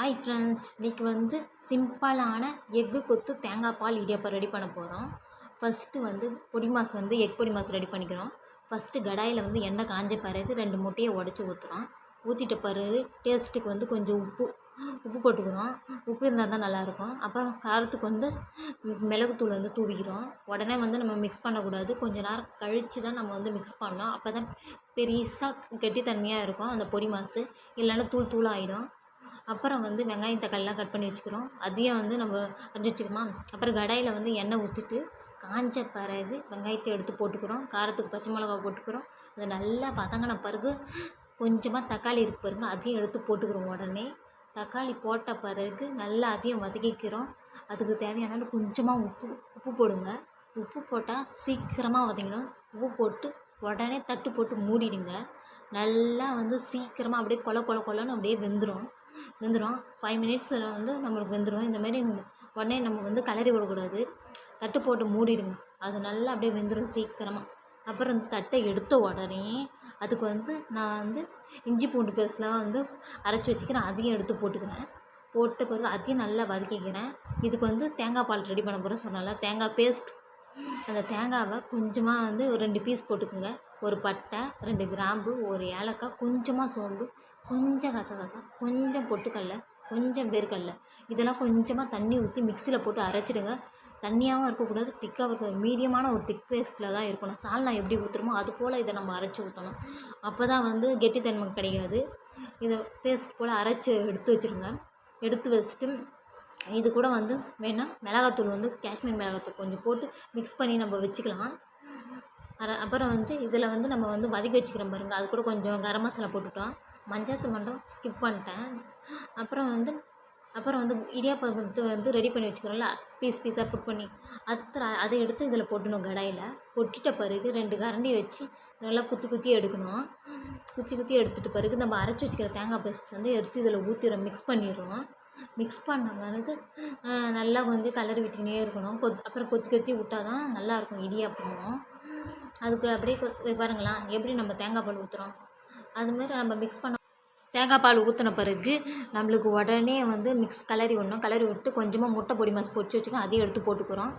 Hi friends இன்றைக்கி வந்து சிம்பிளான எக்கு கொத்து தேங்காய் பால் இடியாப்பம் ரெடி பண்ண போகிறோம் ஃபஸ்ட்டு வந்து பொடி மாஸ் வந்து எக் பொடி மாஸ் ரெடி பண்ணிக்கிறோம். ஃபஸ்ட்டு கடாயில் வந்து எண்ணெய் காஞ்ச பிறகு ரெண்டு முட்டையை உடச்சி ஊற்றுறோம் ஊற்றிட்ட பிறகு டேஸ்ட்டுக்கு வந்து கொஞ்சம் உப்பு உப்பு போட்டுக்கிறோம். உப்பு இருந்தால் தான் நல்லாயிருக்கும் அப்புறம் காரத்துக்கு வந்து மிளகுத்தூள் வந்து தூவிக்கிறோம். உடனே வந்து நம்ம மிக்ஸ் பண்ணக்கூடாது. கொஞ்ச நேரம் கழித்து தான் நம்ம வந்து மிக்ஸ் பண்ணோம் அப்போ தான் பெருசாக கெட்டித்தன்மையாக இருக்கும் அந்த பொடி மாசு. இல்லைன்னா தூள் தூளாகிடும் அப்புறம் வந்து வெங்காயம் தக்காளிலாம் கட் பண்ணி வச்சுக்கிறோம். அதையும் வந்து நம்ம அரிஞ்சு வச்சுக்கோமா? அப்புறம் கடாயில் வந்து எண்ணெய் ஊற்றிட்டு காஞ்ச பிறகு வெங்காயத்தை எடுத்து போட்டுக்கிறோம். காரத்துக்கு பச்சை மிளகா போட்டுக்கிறோம். அது நல்லா பதங்கின பிறகு கொஞ்சமாக தக்காளி இருக்கு பாருங்க அதையும் எடுத்து போட்டுக்கிறோம் உடனே. தக்காளி போட்ட பிறகு நல்லா அதையும் வதக்கிக்கிறோம். அதுக்கு தேவையான அளவு கொஞ்சமாக உப்பு உப்பு போடுங்க. உப்பு போட்டால் சீக்கிரமாக வதங்கிடும். உப்பு போட்டு உடனே தட்டு போட்டு மூடிடுங்க. நல்லா வந்து சீக்கிரமாக அப்படியே கொல கொல கொலன்னு அப்படியே வெந்துடும் வெந்துடும் ஃபைவ் மினிட்ஸில் வந்து நம்மளுக்கு வெந்துடும் இந்தமாரி உடனே நம்ம வந்து கலரி விடக்கூடாது. தட்டு போட்டு மூடிடுங்க. அது நல்லா அப்படியே வெந்துடும் சீக்கிரமாக அப்புறம் வந்து தட்டை எடுத்த உடனே அதுக்கு வந்து நான் வந்து இஞ்சி பூண்டு பேஸ்ட்லாம் வந்து அரைச்சி வச்சுக்கிறேன். அதையும் எடுத்து போட்டுக்கிறேன். போட்ட பிறகு அதையும் நல்லா வதக்கிக்கிறேன். இதுக்கு வந்து தேங்காய் பால் ரெடி பண்ண போகிறேன் சொன்னால தேங்காய் பேஸ்ட் அந்த தேங்காவை கொஞ்சமாக வந்து ஒரு ரெண்டு பீஸ் போட்டுக்கோங்க. ஒரு பட்டை ரெண்டு கிராம்பு ஒரு ஏலக்காய் கொஞ்சமாக சோம்பு கொஞ்சம் கசகசா கொஞ்சம் பொட்டுக்கடல கொஞ்சம் வேர்க்கடல. இதெல்லாம் கொஞ்சமாக தண்ணி ஊற்றி மிக்சியில் போட்டு அரைச்சிடுங்க. தண்ணியாகவும் இருக்கக்கூடாது திக்காகவும் இருக்கக்கூடாது. மீடியமான ஒரு திக் பேஸ்ட்டில் தான் இருக்கணும். சால்னா எப்படி ஊற்றுறோமோ அது போல் இதை நம்ம அரைச்சி ஊற்றணும் அப்போ தான் வந்து கெட்டித்தன்மை கிடைக்காது இதை பேஸ்ட் போல் அரைச்சி எடுத்து வச்சுருங்க. எடுத்து வச்சுட்டு இது கூட வந்து வேணால் மிளகாத்தூள் வந்து காஷ்மீர் மிளகாத்தூள் கொஞ்சம் போட்டு மிக்ஸ் பண்ணி நம்ம வச்சுக்கலாம். அர அப்புறம் வந்து இதில் வந்து நம்ம வந்து வதக்கி வச்சுக்கிறோம் பாருங்கள் அது கூட கொஞ்சம் கரம் மசாலா போட்டுட்டோம். மஞ்சள்தூள் மட்டும் ஸ்கிப் பண்ணிட்டேன். அப்புறம் வந்து அப்புறம் வந்து இடியாப்பம் வந்து வந்து ரெடி பண்ணி வச்சுக்கிறோம்ல. பீஸ் பீஸாக புட் பண்ணி அத்தனை அதை எடுத்து இதில் போட்டணும் கடாயில். கொட்டிட்ட பிறகு ரெண்டு கரண்டி வச்சு நல்லா குத்தி குத்தி எடுக்கணும். குத்தி குத்தி எடுத்துகிட்டு பிறகு நம்ம அரைச்சி வச்சுக்கிற தேங்காய் பேஸ்ட் வந்து எடுத்து இதில் ஊற்றிடுறோம் மிக்ஸ் பண்ணிடுறோம். மிக்ஸ் பண்ண பிறகு நல்லா கொஞ்சம் கலர் விட்டுக்கினே இருக்கணும். கொத் அப்புறம் கொத்தி கொத்தி விட்டால் தான் நல்லாயிருக்கும் இடியாப்பமும். அதுக்கு அப்படியே பாருங்களேன் எப்படி நம்ம தேங்காய் பால் ஊற்றுறோம் அதுமாரி நம்ம மிக்ஸ் பண்ண தேங்காய் பால் ஊற்றின பிறகு நம்மளுக்கு உடனே வந்து மிக்ஸ் கலரி விடணும். கலரி விட்டு கொஞ்சமாக முட்டை பொடி மாஸ் பொடிச்சு வச்சுக்கோ அதையும் எடுத்து போட்டுக்கிறோம்.